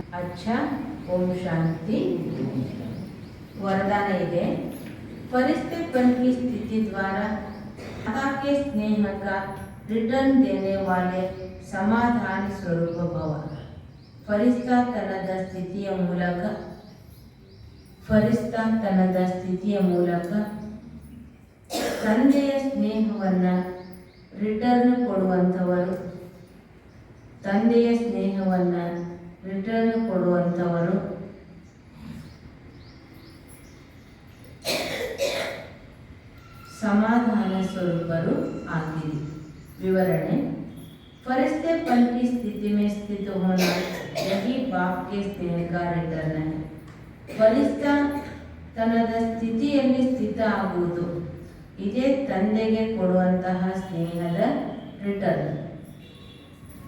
अच्छा ओम शांति वरदान ಇದೆ परिस्थितिपन की स्थिति द्वारा माता के स्नेह का रिटर्न देने वाले ಸಮಾಧಾನ ಸ್ವರೂಪ ಭವ ಫರಿಸ್ತಾತನದ ಸ್ಥಿತಿಯ ಮೂಲಕ ಫರಿಸ್ತಾತನದ ಸ್ಥಿತಿಯ ಮೂಲಕ ತಂದೆಯ ಸ್ನೇಹವನ್ನು ರಿಟರ್ನ್ ಕೊಡುವಂಥವರು ತಂದೆಯ ಸ್ನೇಹವನ್ನು ರಿಟರ್ನ್ ಕೊಡುವಂಥವರು ಸಮಾಧಾನ ಸ್ವರೂಪರು ಆಗಿರಿ विवरण फरिश्ते पन की स्थिति में स्थित होना यही बाप के स्नेह का रिटर्न है ಫಲಿಸ್ತ ತನ್ನದ ಸ್ಥಿತಿಯಲ್ಲಿ ಸ್ಥಿತ ಆಗುವುದು ಇದೇ ತಂದೆಗೆ ಕೊಡುವಂತಹ ಸ್ನೇಹದ ರಿಟರ್ನ್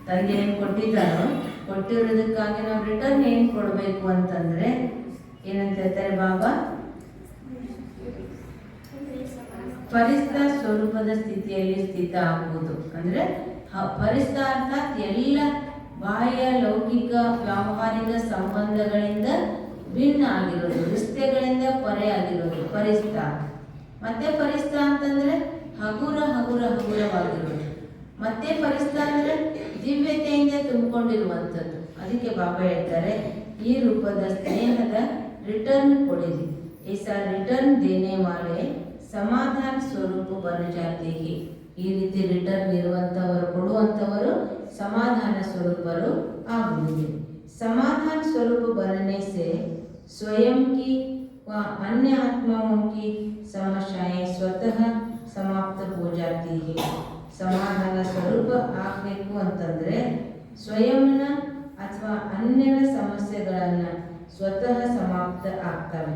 ತಂದೆ ಏನು ಕೊಟ್ಟಿದ್ದಾನೋ ಕೊಟ್ಟಿರೋದಕ್ಕಾಗಿ ನಾವು ರಿಟರ್ನ್ ಏನು ಕೊಡಬೇಕು ಅಂತಂದ್ರೆ ಏನಂತ ಹೇಳ್ತಾರೆ ಬಾಬಾ? ಪರಿಸ್ಥ ಸ್ವರೂಪದ ಸ್ಥಿತಿಯಲ್ಲಿ ಸ್ಥಿತ ಆಗುವುದು. ಅಂದ್ರೆ ಪರಿಸ್ಥ ಅರ್ಥಾತ್ ಎಲ್ಲ ಬಾಹ್ಯ ಲೌಕಿಕ ವ್ಯಾವಹಾರಿಕ ಸಂಬಂಧಗಳಿಂದ ಭಿನ್ನ ಆಗಿರೋದು ರಿಸ್ತೆಗಳಿಂದ ಪರೆಯಾಗಿರೋದು ಪರಿಸ್ಥ ಮತ್ತೆ ಪರಿಸ್ಥ ಅಂತಂದ್ರೆ ಹಗುರ ಹಗುರ ಹಗುರವಾಗಿರೋದು. ಮತ್ತೆ ಫರಿಸ್ತ ಅಂದ್ರೆ ದಿವ್ಯತೆಯಿಂದ ತುಂಬಿಕೊಂಡಿರುವಂಥದ್ದು ಅದಕ್ಕೆ ಬಾಬಾ ಹೇಳ್ತಾರೆ ಈ ರೂಪದ ಸ್ನೇಹದ ರಿಟರ್ನ್ ಕೊಡಿರಿ ऐसा ರಿಟರ್ನ್ ದೇನೆ ವಾಲೆ ಸಮಾಧಾನ ಸ್ವರೂಪ ಬನ ಜಾತಿ ಹಿ. ಈ ರೀತಿ ರಿಟರ್ನ್ ಇರುವಂತವರು ಕೊಡುವಂತವರು ಸಮಾಧಾನ ಸ್ವರೂಪರು ಆಗುವುದು समाधान स्वरूप बनने से स्वयं की व अन्य आत्माओं की समस्याएं स्वतः समाप्त हो जाती है ಸಮಾಧಾನ ಸ್ವರೂಪ ಆಗಬೇಕು ಅಂತಂದರೆ ಸ್ವಯಂನ ಅಥವಾ ಅನ್ಯರ ಸಮಸ್ಯೆಗಳನ್ನು ಸ್ವತಃ ಸಮಾಪ್ತ ಆಗ್ತವೆ.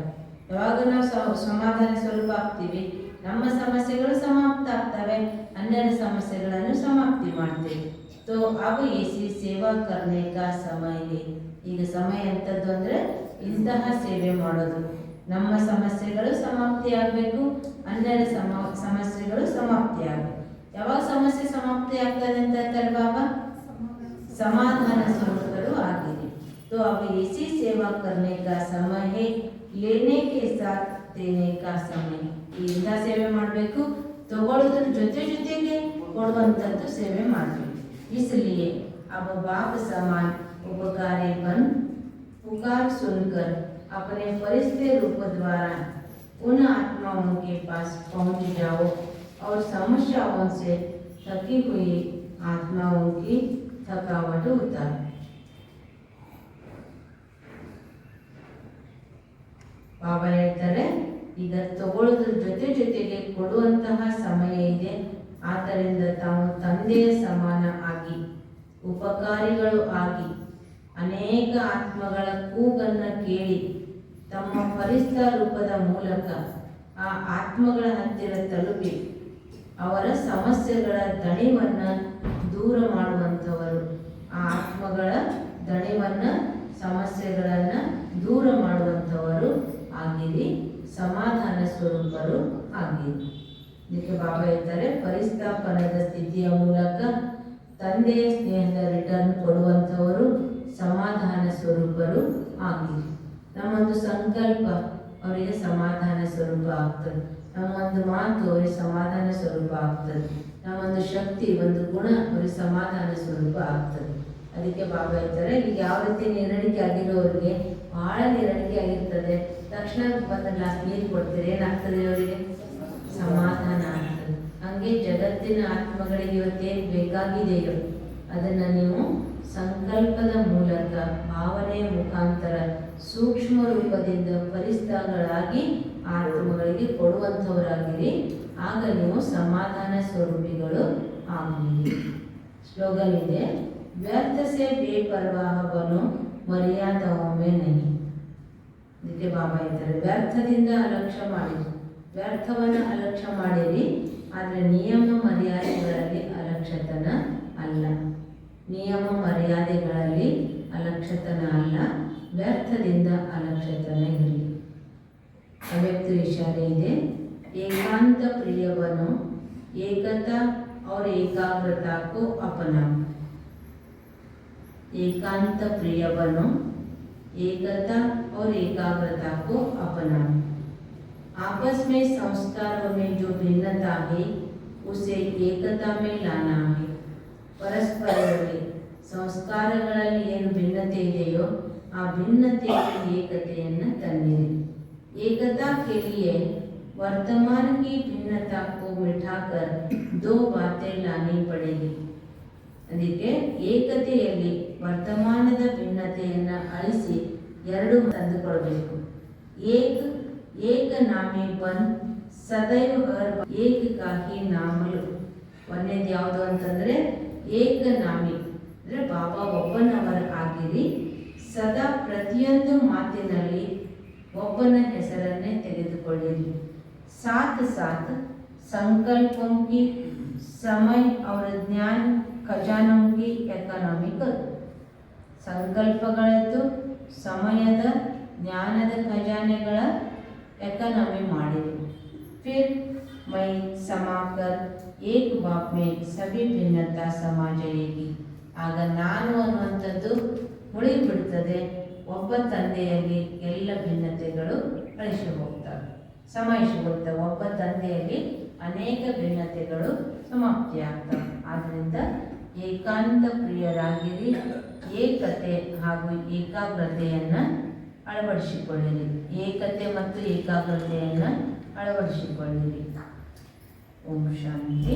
ಯಾವಾಗ ನಾವು ಸಮಾಧಾನ ಸ್ವರೂಪ ಆಗ್ತೀವಿ? ನಮ್ಮ ಸಮಸ್ಯೆಗಳು ಸಮಾಪ್ತ ಆಗ್ತವೆ ಅನ್ಯರ ಸಮಸ್ಯೆಗಳನ್ನು ಸಮಾಪ್ತಿ ಮಾಡ್ತೀವಿ. ತೋ ಎ ಎಸಿ ಸೇವಾ ಕರ್ನೇಕ ಸಮಯ ಈಗ ಸಮಯ ಎಂಥದ್ದು ಅಂದರೆ ಇಂತಹ ಸೇವೆ ಮಾಡೋದು. ನಮ್ಮ ಸಮಸ್ಯೆಗಳು ಸಮಾಪ್ತಿ ಆಗಬೇಕು ಅನ್ಯರ ಸಮ, ಸಮಸ್ಯೆಗಳು ಸಮಾಪ್ತಿ ಆಗಬೇಕು. ಸಮಸ್ಯೆ ಸಮಾಪ್ತಿ ಆಗ್ತದೆ ಅಂತ ಹೇಳ್ತಾರೆ ಬಾಬಾ समाधान स्वरूप आगे। तो अब इसी सेवा करने का समय है, लेने के साथ देने का समय। ಸೇವೆ ಮಾಡಬೇಕು ತಗೊಳ್ಳೋದ್ರ ಜೊತೆ ಜೊತೆಗೆ ಕೊಡುವಂಥದ್ದು ಸೇವೆ ಮಾಡಬೇಕು इसलिए अब बाप समान उपकारे बन, पुकार सुनकर अपने फरिश्ते रूप द्वारा उन आत्माओं के पास पहुँच जाओ। और समस्याओं से थकी हुई आत्माओं की थकावट उतारो ಬಾಬಾ ಹೇಳ್ತಾರೆ ಈಗ ತಗೊಳ್ಳೋದ್ರ ಜೊತೆ ಜೊತೆಗೆ ಕೊಡುವಂತಹ ಸಮಯ ಇದೆ ಆದ್ದರಿಂದ ತಾವು ತಂದೆಯ ಸಮಾನ ಆಗಿ ಉಪಕಾರಿಗಳು ಆಗಿ ಅನೇಕ ಆತ್ಮಗಳ ಕೂಗನ್ನ ಕೇಳಿ ತಮ್ಮ ಪರಿಸ್ಥ ರೂಪದ ಮೂಲಕ ಆ ಆತ್ಮಗಳ ಹತ್ತಿರ ತಲುಪಿ ಅವರ ಸಮಸ್ಯೆಗಳ ದಣಿವನ್ನ ದೂರ ಮಾಡುವಂಥವರು, ಆ ಆತ್ಮಗಳ ದಣಿವನ್ನ, ಸಮಸ್ಯೆಗಳನ್ನ ದೂರ ಮಾಡುವಂಥವರು ಆಗಿರಿ, ಸಮಾಧಾನ ಸ್ವರೂಪರು ಆಗಿರಿ. ಇದಕ್ಕೆ ಬಾಬಾ ಹೇಳ್ತಾರೆ ಪರಿಸ್ಥಾಪನದ ಸ್ಥಿತಿಯ ಮೂಲಕ ತಂದೆಯ ಸ್ನೇಹದ ರಿಟರ್ನ್ ಕೊಡುವಂಥವರು ಸಮಾಧಾನ ಸ್ವರೂಪರು ಆಗಿರಿ. ನಮ್ಮೊಂದು ಸಂಕಲ್ಪ, ಅವರಿಗೆ ಸಮಾಧಾನ ಸ್ವರೂಪ ಆಗ್ತದೆ. ನಮ್ಮ ಒಂದು ಮಾತು ಅವರಿಗೆ ಸಮಾಧಾನ ಸ್ವರೂಪ ಆಗ್ತದೆ. ನಮ್ಮೊಂದು ಶಕ್ತಿ ಒಂದು ಗುಣ ಅವರಿಗೆ ಸಮಾಧಾನ ಸ್ವರೂಪ ಆಗ್ತದೆ. ಅದಕ್ಕೆ ಬಾಬಾ ಹೇಳ್ತಾರೆ ಈಗ ಯಾವ ರೀತಿ ನಿರ್ಣಯಿಕೆ ಆಗಿರೋರಿಗೆ ಬಹಳ ನಿರ್ಣಯಿಕೆ ಆಗಿರ್ತದೆ. ತಕ್ಷಣ ಒಂದು ಗ್ಲಾಸ್ ನೀರು ಕೊಡ್ತೀರಿ? ಏನಾಗ್ತದೆ ಅವರಿಗೆ? ಸಮಾಧಾನ ಆಗ್ತದೆ. ಹಂಗೆ ಜಗತ್ತಿನ ಆತ್ಮಗಳಿಗೆ ಇವತ್ತೇನು ಬೇಕಾಗಿದೆಯೋ ಅದನ್ನ ನೀವು ಸಂಕಲ್ಪದ ಮೂಲಕ, ಭಾವನೆಯ ಮುಖಾಂತರ, ಸೂಕ್ಷ್ಮ ರೂಪದಿಂದ ಪರಿಸ್ಥಗಳಾಗಿ ಆತ್ಮಗಳಿಗೆ ಕೊಡುವಂಥವರಾಗಿರಿ. ಆಗ ನೀವು ಸಮಾಧಾನ ಸ್ವರೂಪಿಗಳು ಆಗುವಿರಿ. ಸ್ಲೋಗನ್ ಇದೆ ವ್ಯರ್ಥ ಸೆ ಬೇಪರ್ವಾಹ ಬನು ಮರ್ಯಾದೊಮ್ಮೆ ನಹಿ ಇದಕ್ಕೆ ಬಾಬಾ ಇದ್ದಾರೆ ವ್ಯರ್ಥದಿಂದ ಅಲಕ್ಷ್ಯ ಮಾಡಿರಿ. ವ್ಯರ್ಥವನ್ನು ಅಲಕ್ಷ್ಯ ಮಾಡಿರಿ, ಆದರೆ ನಿಯಮ ಮರ್ಯಾದೆಗಳಲ್ಲಿ ಅಲಕ್ಷ್ಯತನ ಅಲ್ಲ. ನಿಯಮ ಮರ್ಯಾದೆಗಳಲ್ಲಿ ಅಲಕ್ಷ್ಯತನ ಅಲ್ಲ, ವ್ಯರ್ಥದಿಂದ ಅಲಕ್ಷ್ಯತನ ಇರಲಿ. ಅವ್ಯಕ್ತ ಇಶಾರೆ ಇದೆ ಏಕಾಂತ प्रिय बनो एकता और एकाग्रता को अपनाओ एकांत प्रिय बनो एकता और एकाग्रता को अपनाएं आपस में संस्कारों में जो भिन्नता है उसे ಏಕತಾ में लाना है ಪರಸ್ಪರರಲ್ಲಿ ಸಂಸ್ಕಾರಗಳಲ್ಲಿ ಏನು ಭಿನ್ನತೆ ಇದೆಯೋ ಆ ಭಿನ್ನತೆಯಲ್ಲಿ ಏಕತೆಯನ್ನು ತನ್ನಿರಿ ಏಕತಾ के लिए वर्तमान की भिन्नता को मिटाकर दो बातें लानी पड़ेगी ಅದಕ್ಕೆ ಏಕತೆಯಲ್ಲಿ ವರ್ತಮಾನದ ಭಿನ್ನತೆಯನ್ನು ಅಳಿಸಿ ಎರಡು ತಂದುಕೊಳ್ಬೇಕು ಏಕ ಏಕ ನಾಮೀಪನ್ ಸದೈವ ಹರ್ ಏಕಕ್ಕಾಗಿ ನಾಮಲು ಒಂದೇದು ಯಾವುದು ಅಂತಂದ್ರೆ ಏಕ ನಾಮಿ ಅಂದ್ರೆ ಬಾಬಾ ಒಬ್ಬನವರ ಆಗಿರಿ ಸದಾ ಪ್ರತಿಯೊಂದು ಮಾತಿನಲ್ಲಿ ಒಬ್ಬನ ಹೆಸರನ್ನೇ ತೆಗೆದುಕೊಳ್ಳಿರಿ साथ साथ संकल्पों की समय और ज्ञान ಖಜಾನೋं की ಎಕನಾಮಿ ಕರು ಸಂಕಲ್ಪಗಳದ್ದು ಸಮಯದ ಜ್ಞಾನದ ಖಜಾನೆಗಳ ಎಕನಾಮಿ ಮಾಡಿರಿ फिर मैं समाकर एक बाप में सभी ಭಿನ್ನತಾ ಸಮ ಜಾಯೇಗಿ ಆಗ ನಾನು ಅನ್ನುವಂಥದ್ದು ಉಳಿಬಿಡ್ತದೆ ಒಬ್ಬ ತಂದೆಯಲ್ಲಿ ಎಲ್ಲ ಭಿನ್ನತೆಗಳು ಕಳಿಸಿ ಹೋಗ್ತವೆ ಸಮಾಯಿಸಿ ಹೋಗ್ತವೆ ಒಬ್ಬ ತಂದೆಯಲ್ಲಿ ಅನೇಕ ಭಿನ್ನತೆಗಳು ಸಮಾಪ್ತಿಯಾಗ್ತವೆ. ಆದ್ದರಿಂದ ಏಕಾಂತ ಪ್ರಿಯರಾಗಿರಿ. ಏಕತೆ ಹಾಗೂ ಏಕಾಗ್ರತೆಯನ್ನು ಅಳವಡಿಸಿಕೊಳ್ಳಿರಿ. ಏಕತೆ ಮತ್ತು ಏಕಾಗ್ರತೆಯನ್ನು ಅಳವಡಿಸಿಕೊಳ್ಳಿರಿ. ಓಂ ಶಾಂತಿ.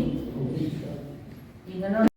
ಈಗ ನೋಡಿ